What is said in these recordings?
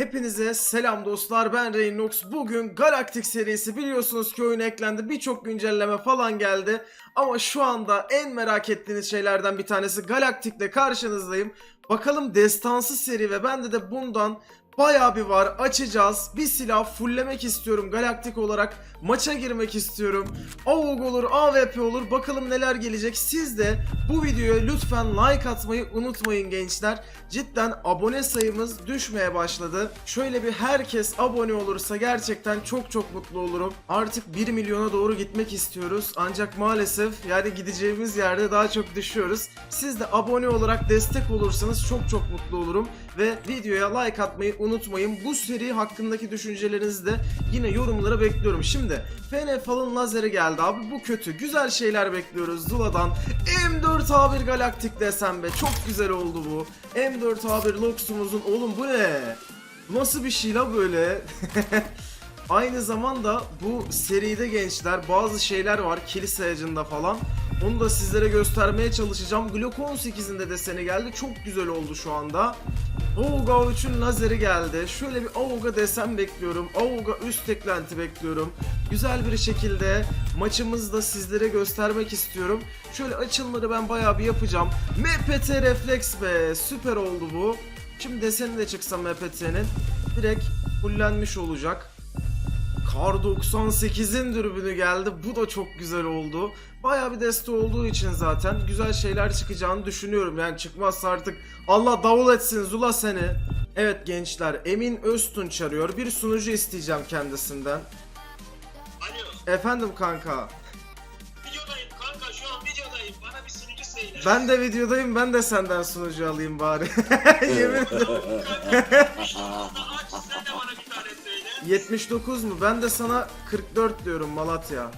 Hepinize selam dostlar ben Reynox. Bugün Galaktik serisi biliyorsunuz ki oyun eklendi. Birçok güncelleme falan geldi. Ama şu anda en merak ettiğiniz şeylerden bir tanesi Galaktik'le karşınızdayım. Bakalım destansı seri ve bende de bundan bayağı bir var. Açacağız. Bir silah fulllemek istiyorum galaktik olarak. Maça girmek istiyorum. AUG olur, AWP olur. Bakalım neler gelecek. Siz de bu videoya lütfen like atmayı unutmayın gençler. Cidden abone sayımız düşmeye başladı. Şöyle bir herkes abone olursa gerçekten çok çok mutlu olurum. Artık 1 milyona doğru gitmek istiyoruz. Ancak maalesef yani gideceğimiz yerde daha çok düşüyoruz. Siz de abone olarak destek olursanız çok çok mutlu olurum. Ve videoya like atmayı unutmayın. Bu seri hakkındaki düşüncelerinizi de yine yorumlara bekliyorum. Şimdi FNF'ın lazeri geldi abi bu kötü. Güzel şeyler bekliyoruz Zula'dan. M4A1 Galaktik desem be çok güzel oldu bu. M4A1 Lox'umuzun oğlum bu ne? Nasıl bir şey la böyle? Aynı zamanda bu seride gençler bazı şeyler var kilise ayacında falan. Onu da sizlere göstermeye çalışacağım. Glock 18'in de deseni geldi. Çok güzel oldu şu anda. Auga 3'ün lazeri geldi. Şöyle bir Auga desen bekliyorum. Auga üst eklenti bekliyorum. Güzel bir şekilde maçımızı da sizlere göstermek istiyorum. Şöyle açılımları ben bayağı bir yapacağım. MPT refleks be. Süper oldu bu. Şimdi deseni de çıksa MPT'nin direkt fullenmiş olacak. Kar 98'in dürbünü geldi. Bu da çok güzel oldu. Bayağı bir deste olduğu için zaten güzel şeyler çıkacağını düşünüyorum. Yani çıkmazsa artık Allah davul etsin Zula seni. Evet gençler Emin Öztunç arıyor. Bir sunucu isteyeceğim kendisinden. Alo, Efendim kanka. videodayım kanka şu an videodayım. Bana bir sunucu söyle. Ben de videodayım ben de senden sunucu alayım bari. Yemin Kanka, 79 mu? Ben de sana 44 diyorum Malatya.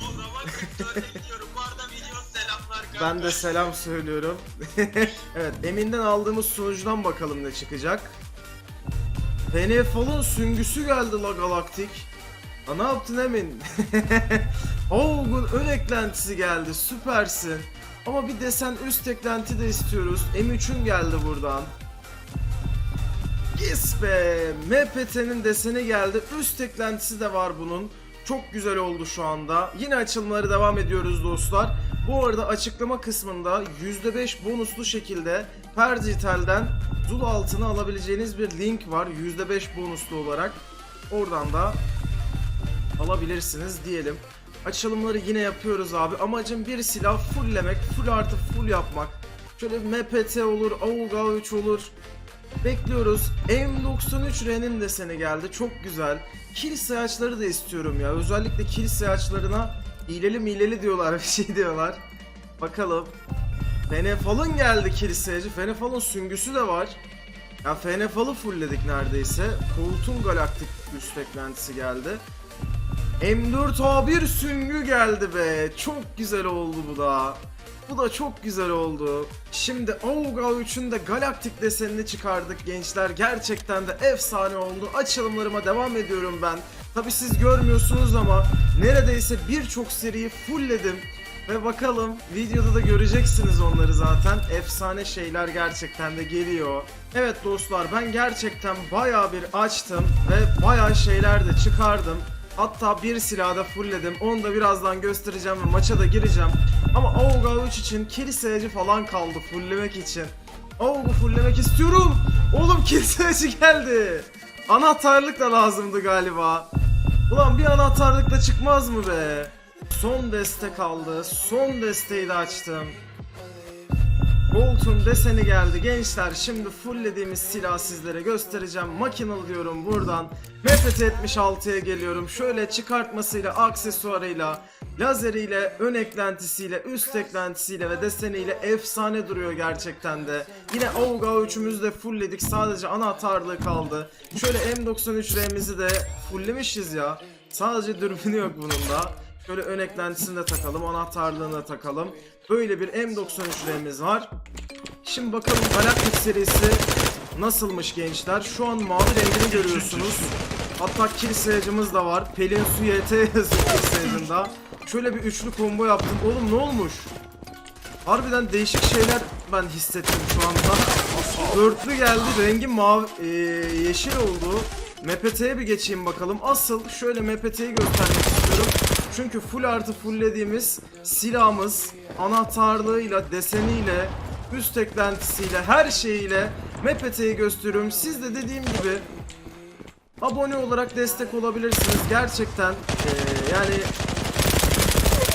O zaman 44 bekliyorum. Bu arada video selamlar kanka. Ben de selam söylüyorum. evet, Emin'den aldığımız sunucudan bakalım ne çıkacak. Fallen süngüsü geldi la galaktik. Ha, ne yaptın Emin? Oğuz'un ön eklentisi geldi, süpersin. Ama bir desen üst eklenti de istiyoruz. M3'ün geldi buradan. Yes be! MPT'nin deseni geldi. Üst eklentisi de var bunun. Çok güzel oldu şu anda. Yine açılımları devam ediyoruz dostlar. Bu arada açıklama kısmında %5 bonuslu şekilde per dijitalden Zul altını alabileceğiniz bir link var. %5 bonuslu olarak. Oradan da alabilirsiniz diyelim. Açılımları yine yapıyoruz abi. Amacım bir silah fulllemek, full artı full yapmak. Şöyle MPT olur, AUG 3 olur. Bekliyoruz. M93R'nin deseni geldi. Çok güzel. Kill sayaçları da istiyorum ya. Özellikle kill sayaçlarına hileli mileli diyorlar. Bir şey diyorlar. Bakalım. Fenefal'ın geldi kill sayacı. Fenefal'ın süngüsü de var. Ya Fenefal'ı fullledik neredeyse. Koltuğun galaktik üst eklentisi geldi. M4A1 süngü geldi be. Çok güzel oldu bu da. Bu da çok güzel oldu. Şimdi Auga 3'ün de galaktik desenini çıkardık gençler. Gerçekten de efsane oldu. Açılımlarıma devam ediyorum ben. Tabi siz görmüyorsunuz ama neredeyse birçok seriyi fullledim. Ve bakalım videoda da göreceksiniz onları zaten. Efsane şeyler gerçekten de geliyor. Evet dostlar ben gerçekten bayağı bir açtım ve bayağı şeyler de çıkardım. Hatta bir silahı da fullledim. Onu da birazdan göstereceğim ve maça da gireceğim. Ama Auga 3 için kill sayacı falan kaldı fulllemek için. Aug'u fulllemek istiyorum. Oğlum kill sayacı geldi. Anahtarlık da lazımdı galiba. Ulan bir anahtarlık da çıkmaz mı be? Son deste kaldı. Son desteği de açtım. Bolt'un deseni geldi gençler. Şimdi fulllediğimiz silahı sizlere göstereceğim. Makinalı diyorum buradan. MPT 76'ya geliyorum. Şöyle çıkartmasıyla, aksesuarıyla, lazeriyle, ön eklentisiyle, üst eklentisiyle ve deseniyle efsane duruyor gerçekten de. Yine Auga 3'ümüzü de fullledik. Sadece anahtarlığı kaldı. Şöyle M93R'mizi de fulllemişiz ya. Sadece dürbünü yok bunun da. Şöyle ön eklentisini de takalım, anahtarlığını da takalım. Böyle bir M93'lerimiz var. Şimdi bakalım Galactic serisi nasılmış gençler. Şu an mavi rengini görüyorsunuz. Hatta kill sayacımız da var. Pelin Su YT yazıyor. Şöyle bir üçlü combo yaptım. Oğlum ne olmuş? Harbiden değişik şeyler ben hissettim şu anda. Dörtlü geldi. Rengi mavi, e, yeşil oldu. MPT'ye bir geçeyim bakalım. Asıl şöyle MPT'yi göstermek istiyorum. Çünkü full artı fulllediğimiz silahımız anahtarlığıyla, deseniyle, üst eklentisiyle, her şeyiyle MPT'yi gösteriyorum. Siz de dediğim gibi abone olarak destek olabilirsiniz. Gerçekten e, yani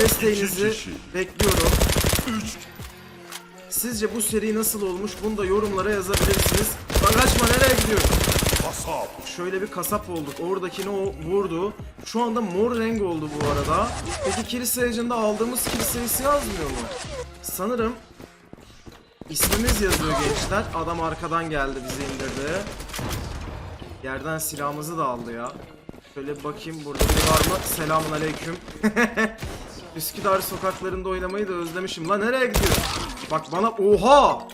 desteğinizi bekliyorum. Sizce bu seri nasıl olmuş? Bunu da yorumlara yazabilirsiniz. Bak nereye gidiyor? Kasap. Şöyle bir kasap olduk. Oradakini o vurdu. Şu anda mor renk oldu bu arada. Peki kill sayıcında aldığımız kill sayısı yazmıyor mu? Sanırım ismimiz yazıyor gençler. Adam arkadan geldi bizi indirdi. Yerden silahımızı da aldı ya. Şöyle bir bakayım burada biri var mı? Selamun aleyküm. Üsküdar sokaklarında oynamayı da özlemişim. Lan nereye gidiyor? Bak bana oha!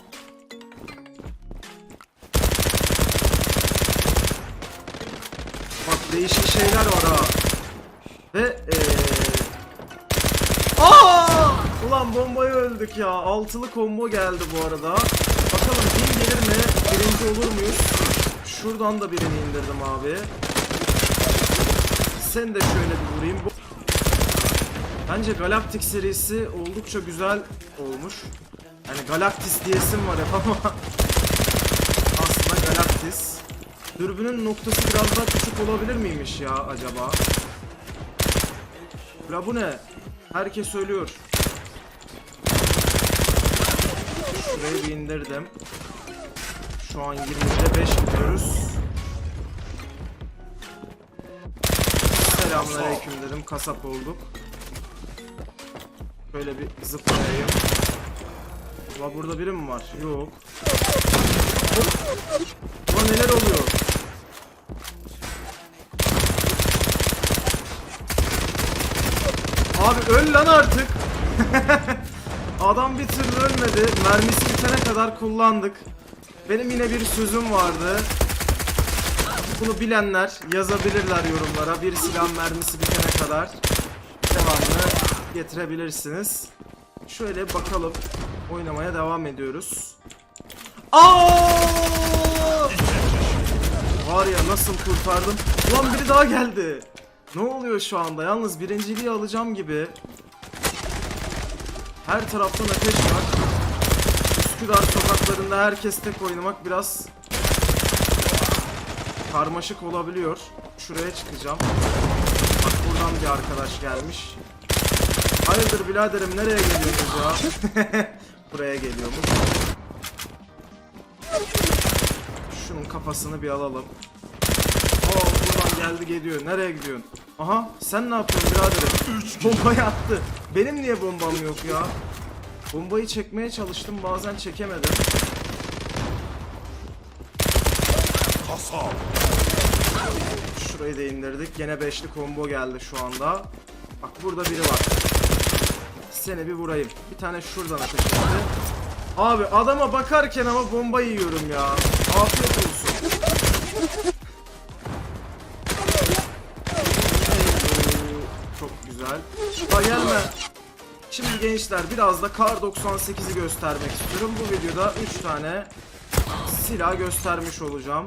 Bak değişik şeyler var ha. Ve eee... Aa! Ulan bombayı öldük ya. Altılı combo geldi bu arada. Bakalım bin gelir mi? Birinci olur muyuz? Şuradan da birini indirdim abi. Sen de şöyle bir vurayım. Bence Galactic serisi oldukça güzel olmuş. Yani Galactis diyesim var hep ama aslında Galactis. Dürbünün noktası biraz daha küçük olabilir miymiş ya acaba? La bu ne? Herkes söylüyor. Şurayı bir indirdim. Şu an 20'de 5 gidiyoruz. Selamünaleyküm dedim. Kasap olduk. Şöyle bir zıplayayım. Ulan burada biri mi var? Yok. Ulan neler oluyor? Abi öl lan artık. Adam bir türlü ölmedi. Mermisi bitene kadar kullandık. Benim yine bir sözüm vardı. Bunu bilenler yazabilirler yorumlara. Bir silah mermisi bitene kadar devamını getirebilirsiniz. Şöyle bakalım. Oynamaya devam ediyoruz. Aa! Var ya nasıl kurtardım. Ulan biri daha geldi. Ne oluyor şu anda? Yalnız birinciliği alacağım gibi. Her taraftan ateş var. Üsküdar sokaklarında herkes tek oynamak biraz karmaşık olabiliyor. Şuraya çıkacağım. Bak buradan bir arkadaş gelmiş. Hayırdır biraderim nereye geliyorsunuz ya? Buraya geliyormuş. Şunun kafasını bir alalım. Oo buradan geldi geliyor. Nereye gidiyorsun? Aha sen ne yapıyorsun biraderim? Bombayı attı. Benim niye bombam yok ya? Bombayı çekmeye çalıştım bazen çekemedim. Kasap. Şurayı da indirdik. Gene beşli combo geldi şu anda. Bak burada biri var. Seni bir vurayım. Bir tane şuradan ateş. Abi adama bakarken ama bomba yiyorum ya. Afiyet olsun. Çok güzel. Ha gelme. Şimdi gençler biraz da Kar 98'i göstermek istiyorum. Bu videoda 3 tane silah göstermiş olacağım.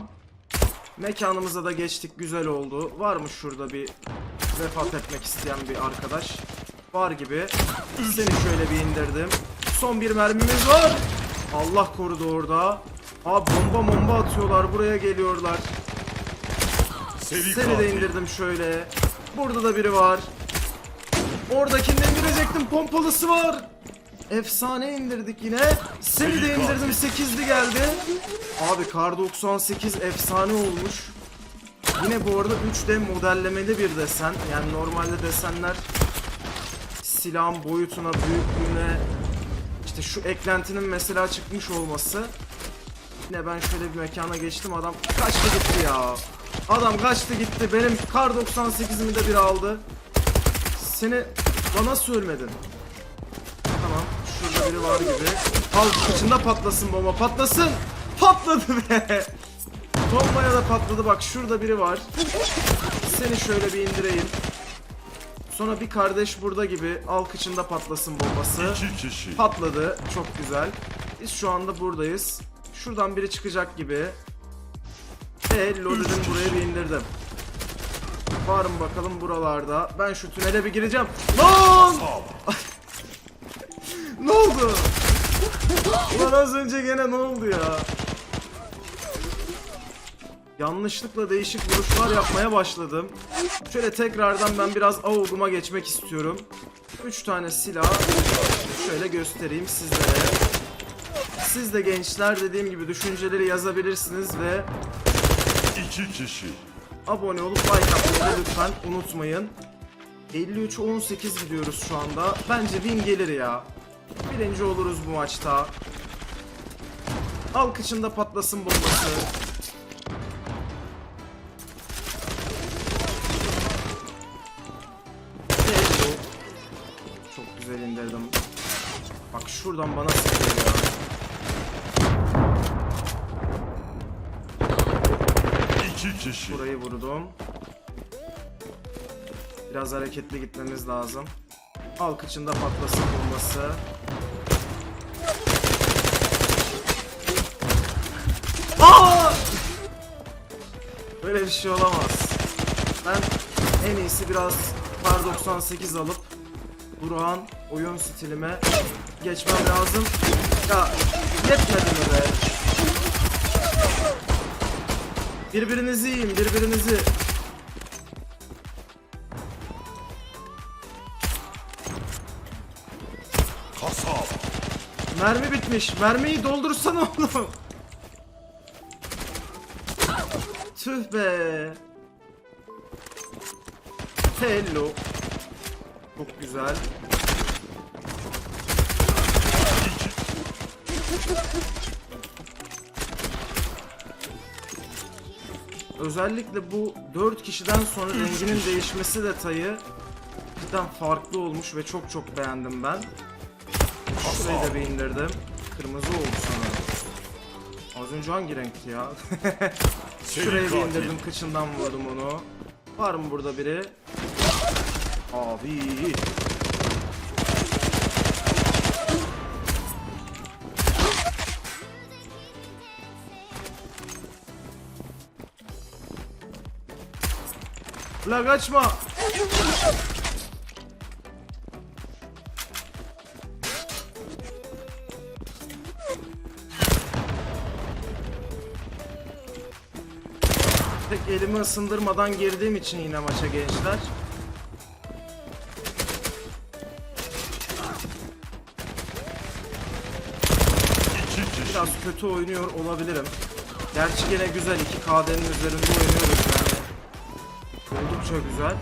Mekanımıza da geçtik güzel oldu. Var mı şurada bir vefat etmek isteyen bir arkadaş? Var gibi. Seni şöyle bir indirdim. Son bir mermimiz var. Allah korudu orada. Abi bomba bomba atıyorlar buraya geliyorlar. Seni de indirdim şöyle. Burada da biri var. Oradakini indirecektim pompalısı var. Efsane indirdik yine. Seni de indirdim 8'li geldi. Abi Kar 98 efsane olmuş. Yine bu arada 3D modellemeli bir desen. Yani normalde desenler silahın boyutuna, büyüklüğüne işte şu eklentinin mesela çıkmış olması. Yine ben şöyle bir mekana geçtim adam kaçtı gitti ya. Adam kaçtı gitti. Benim Kar 98'imi de biri aldı. Seni bana söylemedin. Tamam. Şurada biri var gibi. Al içinde patlasın bomba. Patlasın. Patladı be. Bombaya da patladı. Bak şurada biri var. Seni şöyle bir indireyim. Sonra bir kardeş burada gibi. Al kıçında patlasın bombası. İki kişi. Patladı. Çok güzel. Biz şu anda buradayız. Şuradan biri çıkacak gibi. Ve Lol'ün buraya bir indirdim. Var mı bakalım buralarda? Ben şu tünele bir gireceğim. Lan! Ne oldu? Ulan az önce gene ne oldu ya? Yanlışlıkla değişik vuruşlar yapmaya başladım. Şöyle tekrardan ben biraz AUG'uma geçmek istiyorum. 3 tane silah şöyle göstereyim sizlere. Siz de gençler dediğim gibi düşünceleri yazabilirsiniz ve İki kişi. Abone olup like atmayı lütfen unutmayın. 53-18 gidiyoruz şu anda. Bence win gelir ya. Birinci oluruz bu maçta. Halk içinde patlasın bombası. Hey, bu. Çok güzel indirdim. Bak şuradan bana sıkıyor ya. Kişi. Burayı vurdum. Biraz hareketli gitmemiz lazım. Halk içinde patlasın. Aa! Böyle bir şey olamaz. Ben en iyisi biraz Par 98 alıp Burak'ın oyun stilime geçmem lazım. Ya yetmedi mi be? Birbirinizi yiyin, birbirinizi. Kasap. Mermi bitmiş. Mermiyi doldursana oğlum. Tüh be. Hello. Çok güzel. Özellikle bu 4 kişiden sonra renginin değişmesi detayı cidden farklı olmuş ve çok çok beğendim ben. Şurayı da bir indirdim. Kırmızı oldu sanırım. Az önce hangi renkti ya? Şurayı bir indirdim kıçından vurdum onu. Var mı burada biri? Abi. La kaçma. Pek elimi ısındırmadan girdiğim için yine maça gençler. Biraz kötü oynuyor olabilirim. Gerçi gene güzel 2 KD'nin üzerinde oynuyoruz yani. Oldukça güzel.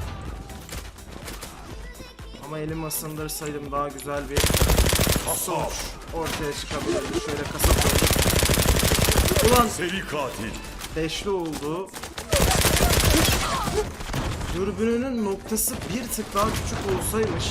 Ama elimi ısındırsaydım daha güzel bir Kasap. ortaya çıkabilirdi. Şöyle kasap olduk. Ulan Seri katil. Beşli oldu. Dürbününün noktası bir tık daha küçük olsaymış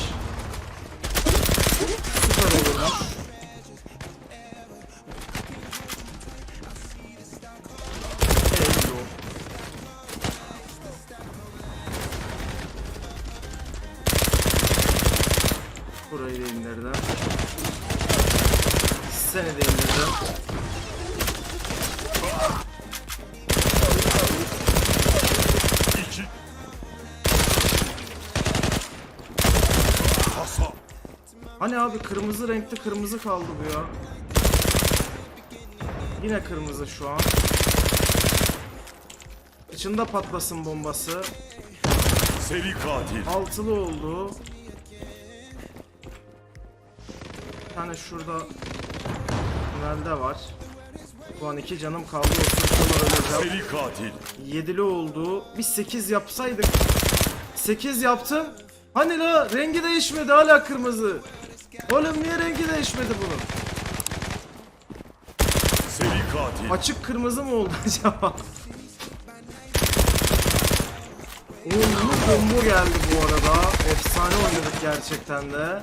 Seni de indirdim. İki. Kasap. Hani abi kırmızı renkte kırmızı kaldı bu ya. Yine kırmızı şu an. İçinde patlasın bombası. Seri katil. Altılı oldu. Bir tane şurada tünelde var. Bu an iki canım kaldı yoksa öleceğim. Seri katil. Yedili oldu. Biz 8 yapsaydık. 8 yaptım. Hani la rengi değişmedi hala kırmızı. Oğlum niye rengi değişmedi bunun? Katil. Açık kırmızı mı oldu acaba? Oğlum combo geldi bu arada. Efsane oynadık gerçekten de.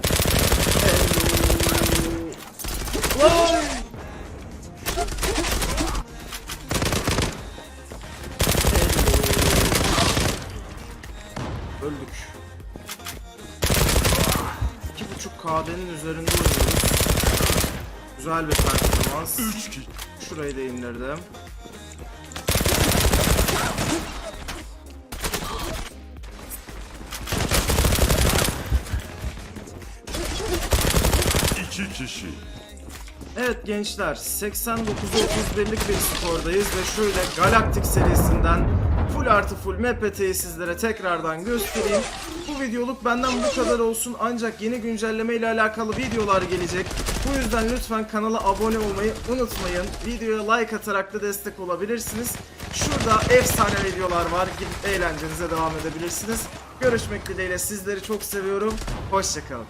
2.5 KD'nin üzerinde oynuyoruz. Güzel bir performans. Şurayı da indirdim. İki kişi. Evet gençler 89-31'lik bir skordayız ve şöyle Galaktik serisinden full artı full MPT'yi sizlere tekrardan göstereyim. Bu videoluk benden bu kadar olsun ancak yeni güncelleme ile alakalı videolar gelecek. Bu yüzden lütfen kanala abone olmayı unutmayın. Videoya like atarak da destek olabilirsiniz. Şurada efsane videolar var. Gidip eğlencenize devam edebilirsiniz. Görüşmek dileğiyle sizleri çok seviyorum. Hoşçakalın.